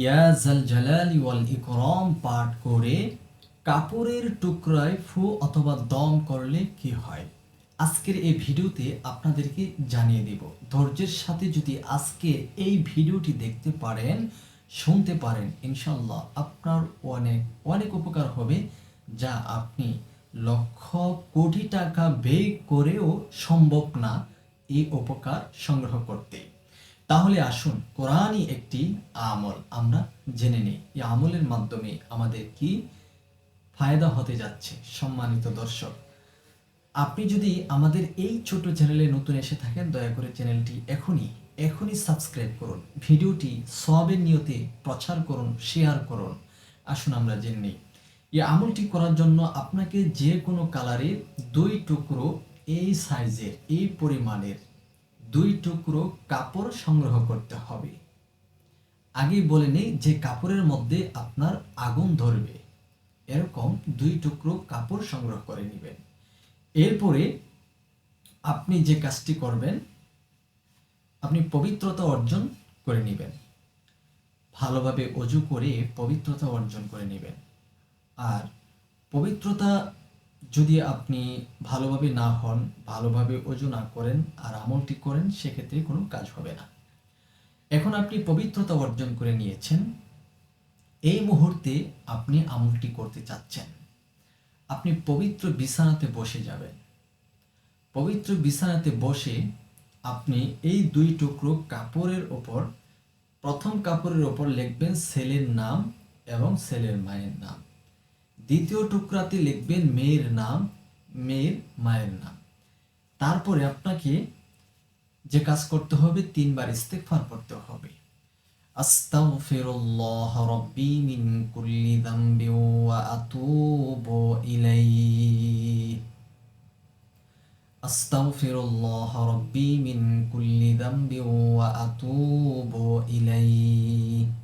ইয়া জাল জালালি ওয়াল ইকরম পাঠ করে কাপড়ের টুকরায় ফু অথবা দম করলে কি হয়? আজকের এই ভিডিওতে আপনাদেরকে জানিয়ে দেব। ধৈর্যের সাথে যদি আজকের এই ভিডিওটি দেখতে পারেন, শুনতে পারেন ইনশাল্লাহ আপনার অনেক অনেক উপকার হবে, যা আপনি লক্ষ কোটি টাকা ব্যয় করেও সম্ভব না এই উপকার সংগ্রহ করতে। তাহলে আসুন, কোরআনই একটি আমল। আমরা জেনে নিই, এই আমলের মাধ্যমে আমাদের কি ফায়দা হতে যাচ্ছে, সম্মানিত দর্শক। আপনি যদি আমাদের এই ছোট চ্যানেলে নতুন এসে থাকেন, দয়া করে চ্যানেলটি এখনই এখনই সাবস্ক্রাইব করুন। ভিডিওটি সবের নিয়তে প্রচার করুন, শেয়ার করুন। আসুন আমরা জেনে নিই। এই আমলটি করার জন্য আপনাকে যে কোনো কালারের দুই টুকরো এই সাইজের, এই পরিমাণের দুই টুকরো কাপড় সংগ্রহ করতে হবে। আগেই বলে নেই যে কাপড়ের মধ্যে আপনার আগুন ধরবে। এরকম দুই টুকরো কাপড় সংগ্রহ করে নেবেন। এরপরে আপনি যে কাজটি করবেন, আপনি পবিত্রতা অর্জন করে নেবেন। ভালোভাবে অজু করে পবিত্রতা অর্জন করে নেবেন। আর পবিত্রতা যদি আপনি ভালোভাবে না হন, ভালোভাবে অজু না করেন আর আমলটি করেন, সেক্ষেত্রে কোনো কাজ হবে না। এখন আপনি পবিত্রতা অর্জন করে নিয়েছেন। এই মুহূর্তে আপনি আমলটি করতে চাচ্ছেন। আপনি পবিত্র বিছানাতে বসে যাবেন। পবিত্র বিছানাতে বসে আপনি এই দুই টুকরো কাপড়ের ওপর, প্রথম কাপড়ের ওপর লিখবেন ছেলের নাম এবং ছেলের মায়ের নাম। দ্বিতীয় টুকরাতে লিখবেন মেয়ের নাম, মেয়ের মায়ের নাম। তারপরে আপনাকে যে কাজ করতে হবে, তিনবার ইস্তেগফার করতে হবে। আস্তাগফিরুল্লাহ রাব্বি মিন কুল্লি যামবি ওয়া আতুবু ইলাইহি। আস্তাগফিরুল্লাহ রাব্বি মিন কুল্লি যামবি ওয়া আতুবু ইলাইহি।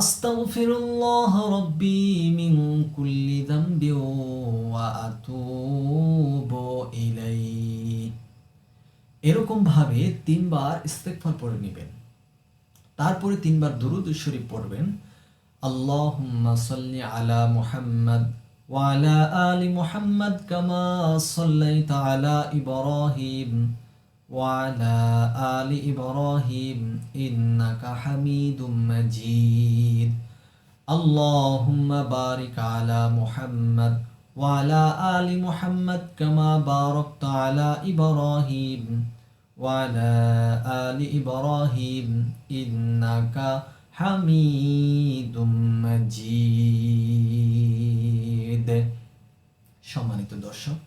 আস্তাগফিরুল্লাহ রাব্বি মিন কুল্লি যামবি ওয়া আতুবু ইলাইহি এরকম ভাবে তিনবার ইস্তেগফার পড়ে নেবেন। তারপরে তিনবার দুরুদ শরীফ পড়বেন। আল্লাহুম্মা সাল্লি আলা মুহাম্মদ ওয়া আলা আলি মুহাম্মদ কামা সাল্লাইতা আলা ইব্রাহিম। ওয়া আলা আলি ইব্রাহিম ইন্নাকা হামিদুম মাজিদ আল্লাহুম্মা বারিক আলা মুহাম্মদ ওয়া আলা আলি মুহাম্মদ কামা বারাকতা আলা ইব্রাহিম وعلى آل إبراهيم إنك حميد مجيد সম্মানিত দর্শক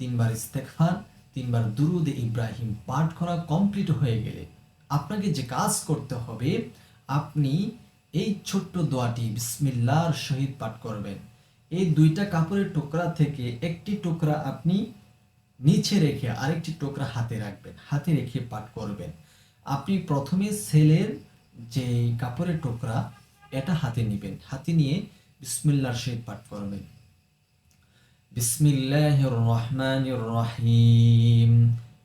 তিনবার ইস্তেগফার তিনবার দুরুদ ইব্রাহিম পাঠ করা কমপ্লিট হয়ে গেলে আপনাকে যে কাজ করতে হবে, আপনি এই ছোট্ট দোয়াটি বিসমিল্লাহর সহিত পাঠ করবেন। এই দুইটা কাপড়ের টুকরা থেকে একটি টুকরা আপনি নিচে রেখে আরেকটি টুকরা হাতে রাখবেন, হাতে রেখে পাঠ করবেন। আপনি প্রথমে সেলের যে কাপড়ের টুকরা, এটা হাতে নেবেন, হাতে নিয়ে বিসমিল্লার সহিত পাঠ করবেন। بسم الله الرحمن الرحيم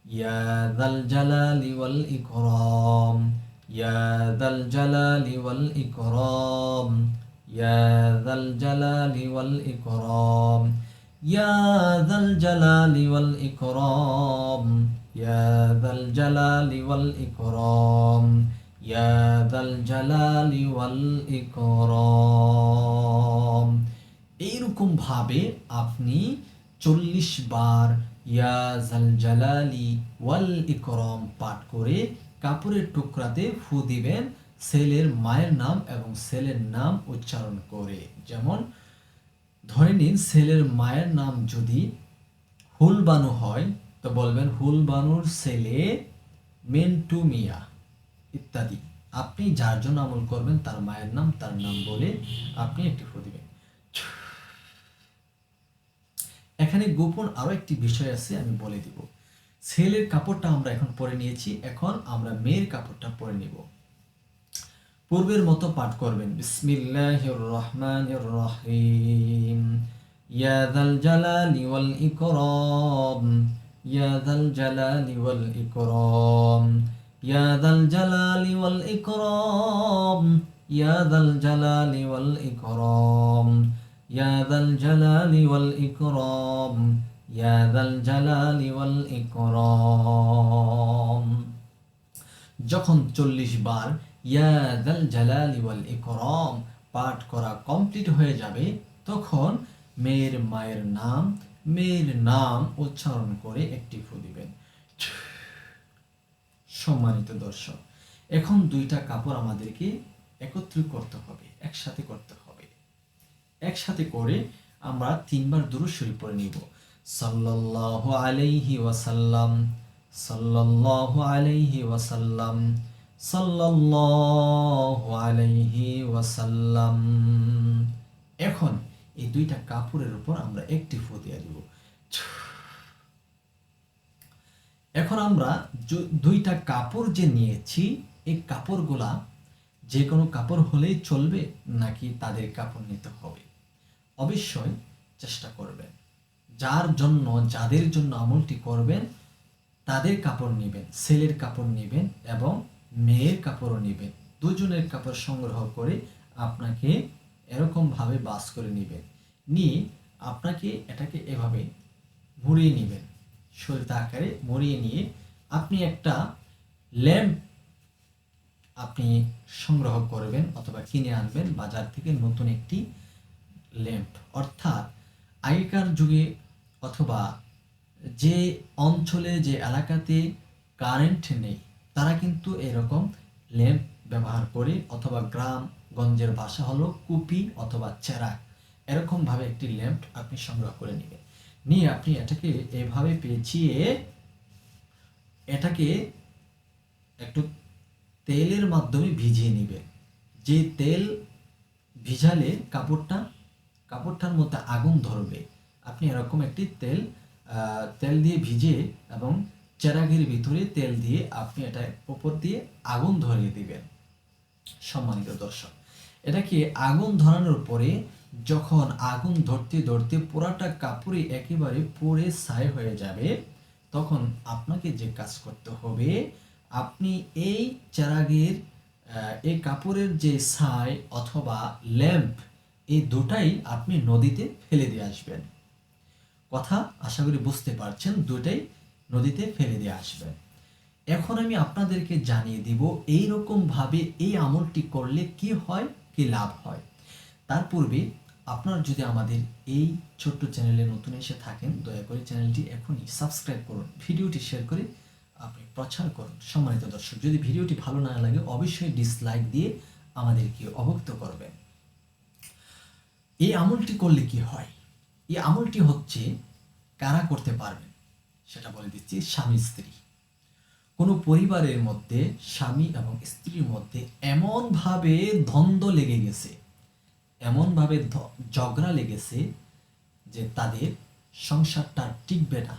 يا ذا الجلال والإكرام يا ذا الجلال والإكرام يا ذا الجلال والإكرام يا ذا الجلال والإكرام يا ذا الجلال والإكرام يا ذا الجلال والإكرام এইরকম ভাবে আপনি চল্লিশ বার ইয়া ওয়াল ইকরম পাঠ করে কাপড়ের টুকরাতে ফু দিবেন, সেলের মায়ের নাম এবং সেলের নাম উচ্চারণ করে। যেমন, ধরে নিন সেলের মায়ের নাম যদি হুলবানু হয়, তো বলবেন, হুলবানুর ছেলে মেন্টু মিয়া, ইত্যাদি। আপনি যার জন্য আমল করবেন, তার মায়ের নাম, তার নাম বলে আপনি একটি ফু দিবেন। এখানে গোপন আরও একটি বিষয় আছে, আমি বলে দিব। ছেলের কাপড়টা আমরা এখন পরে নিয়েছি, এখন আমরা মেয়ের কাপড়টা পরে নিব। পূর্বের মতো পাঠ করবেন। বিসমিল্লাহির রহমানির রহিম ইয়া যাল জালালি ওয়াল ইকরাম। ইয়া যাল জালালি ওয়াল ইকরাম। ইয়া যাল জালালি ওয়াল ইকরাম। ইয়া দাল জালালি ওয়াল ইকরাম। ইয়া জালালি ওয়াল ইকরাম ইয়া দাল জালালি ওয়াল ইকরাম যখন চল্লিশ বার ইয়াদাল জালালি ওয়াল ইকরাম পাঠ করা কমপ্লিট হয়ে যাবে, তখন মেয়ের মায়ের নাম, মেয়ের নাম উচ্চারণ করে একটি ফু দিবেন। সম্মানিত দর্শক, এখন দুইটা কাপড় আমাদেরকে একত্রিত করতে হবে, একসাথে করতে হবে। একসাথে করে আমরা তিনবার দুরূদ শরীফ পড়ে নিব। আলাইহি ওয়াসাল্লাম আলাইহি ওয়াসাল্লাম আলাইহি ওয়াসাল্লাম। এখন এই দুইটা কাপড়ের উপর আমরা একটি ফু দিয়ে দিব। এখন আমরা দুইটা কাপড় যে নিয়েছি, এই কাপড়গুলা যে কোনো কাপড় হলেই চলবে নাকি তাদের কাপড় নিতে হবে? অবশ্যই চেষ্টা করবেন। যার জন্য, যাদের জন্য আমলটি করবেন, তাদের কাপড় নেবেন, ছেলের কাপড় নেবেন এবং মেয়ের কাপড়ও নেবেন। দুজনের কাপড় সংগ্রহ করে আপনাকে এরকমভাবে বাস করে নেবেন। নিয়ে আপনাকে এটাকে এভাবে মুড়িয়ে নেবেন। সলিতা আকারে মুড়িয়ে নিয়ে আপনি একটা ল্যাম্প আপনি সংগ্রহ করবেন অথবা কিনে আনবেন বাজার থেকে নতুন একটি ল্যাম্প। অর্থাৎ আগেকার যুগে অথবা যে অঞ্চলে, যে এলাকাতে কারেন্ট নেই, তারা কিন্তু এরকম ল্যাম্প ব্যবহার করে অথবা গ্রাম গঞ্জের ভাষা হলো কুপি অথবা চেরাক। এরকমভাবে একটি ল্যাম্প আপনি সংগ্রহ করে নেবেন। নিয়ে আপনি এটাকে এভাবে পেঁচিয়ে, এটাকে একটু তেলের মাধ্যমে ভিজিয়ে নেবেন। যে তেল ভিজালে কাপড়টা কাপড়টার মধ্যে আগুন ধরবে। আপনি এরকম একটি তেল তেল দিয়ে ভিজিয়ে এবং চেরাগের ভিতরে তেল দিয়ে আপনি এটা ওপর দিয়ে আগুন ধরিয়ে দিবেন। সম্মানিত দর্শক এটাকে আগুন ধরানোর পরে যখন আগুন ধরতে ধরতে পুরাটা কাপড়ে একেবারে পুড়ে ছাই হয়ে যাবে, তখন আপনাকে যে কাজ করতে হবে, আপনি এই চেরাগের এই কাপড়ের যে ছাই অথবা ল্যাম্প এই দুটাই আপনি নদীতে ফেলে দিয়ে আসবেন। কথা আশা করি বুঝতে পারছেন, দুটাই নদীতে ফেলে দিয়ে আসবেন। এখন আমি আপনাদেরকে জানিয়ে দিব এই ভাবে এই আমলটি করলে কি হয়, কি লাভ হয়। তার পূর্বে আপনারা যদি আমাদের এই ছোট্ট চ্যানেলে নতুন এসে থাকেন, দয়া করে চ্যানেলটি এখনই সাবস্ক্রাইব করুন, ভিডিওটি শেয়ার করে আপনি প্রচার করুন। সম্মানিত দর্শক, যদি ভিডিওটি ভালো না লাগে, অবশ্যই ডিসলাইক দিয়ে আমাদেরকে অবগত করবেন। এই আমলটি করলে কি হয়? এই আমলটি হচ্ছে কারা করতে পারবেন সেটা বলে দিচ্ছি স্বামী, স্ত্রী। কোনো পরিবারের মধ্যে স্বামী এবং স্ত্রীর মধ্যে এমনভাবে দ্বন্দ্ব লেগে গেছে, এমনভাবে ঝগড়া লেগেছে যে তাদের সংসারটা টিকবে না।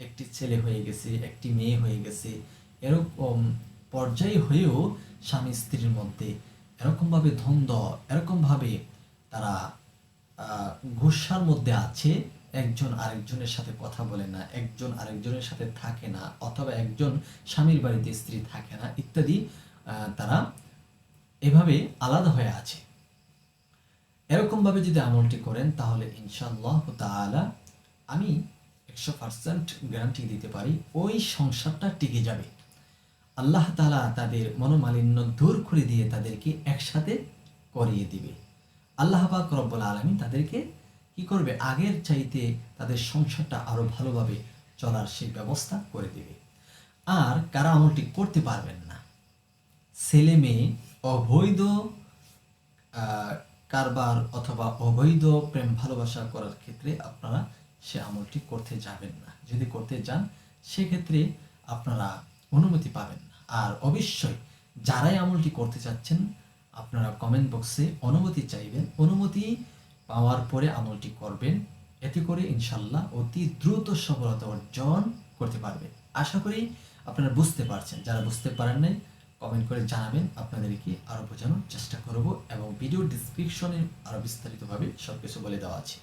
একটি ছেলে হয়ে গেছে, একটি মেয়ে হয়ে গেছে, এরকম পর্যায়ে হয়েও স্বামী, স্ত্রীর মধ্যে এরকমভাবে দ্বন্দ্ব, এরকমভাবে তারা গুসার মধ্যে আছে, একজন আরেকজনের সাথে কথা বলে না, একজন আরেকজনের সাথে থাকে না, অথবা একজন স্বামীর বাড়িতে স্ত্রী থাকে না, ইত্যাদি তারা এভাবে আলাদা হয়ে আছে। এরকম ভাবে যদি আমলটি করেন, তাহলে ইনশাআল্লাহ তাআলা আমি একশো পার্সেন্ট গ্যারান্টি দিতে পারি, ওই সংসারটা টিকে যাবে। আল্লাহ তালা তাদের মনোমালিন্য দূর করে দিয়ে তাদেরকে একসাথে করিয়ে দিবে। আল্লাহ পাক রব্বুল আলমী তাদেরকে কি করবে? আগের চাইতে তাদের সংসারটা আরও ভালোভাবে চলার সেই ব্যবস্থা করে দিবে। আর কারা আমলটি করতে পারবেন না, ছেলে মেয়ে, অবৈধ কারবার অথবা অবৈধ প্রেম ভালোবাসা করার ক্ষেত্রে আপনারা সে আমলটি করতে যাবেন না। যদি করতে যান, সেক্ষেত্রে আপনারা অনুমতি পাবেন না। আর অবশ্যই যারাই আমলটি করতে চাচ্ছেন আপনারা কমেন্ট বক্সে অনুমতি চাইবেন, অনুমতি পাওয়ার পরে আমলটি করবেন। এতে করে ইনশাল্লাহ অতি দ্রুত সফলতা অর্জন করতে পারবে আশা করি আপনারা বুঝতে পারছেন। যারা বুঝতে পারেন নাই কমেন্ট করে জানাবেন। আপনাদেরকে আরও বোঝানোর চেষ্টা করব এবং ভিডিও ডিসক্রিপশনে আরও বিস্তারিতভাবে সব কিছু বলে দেওয়া আছে।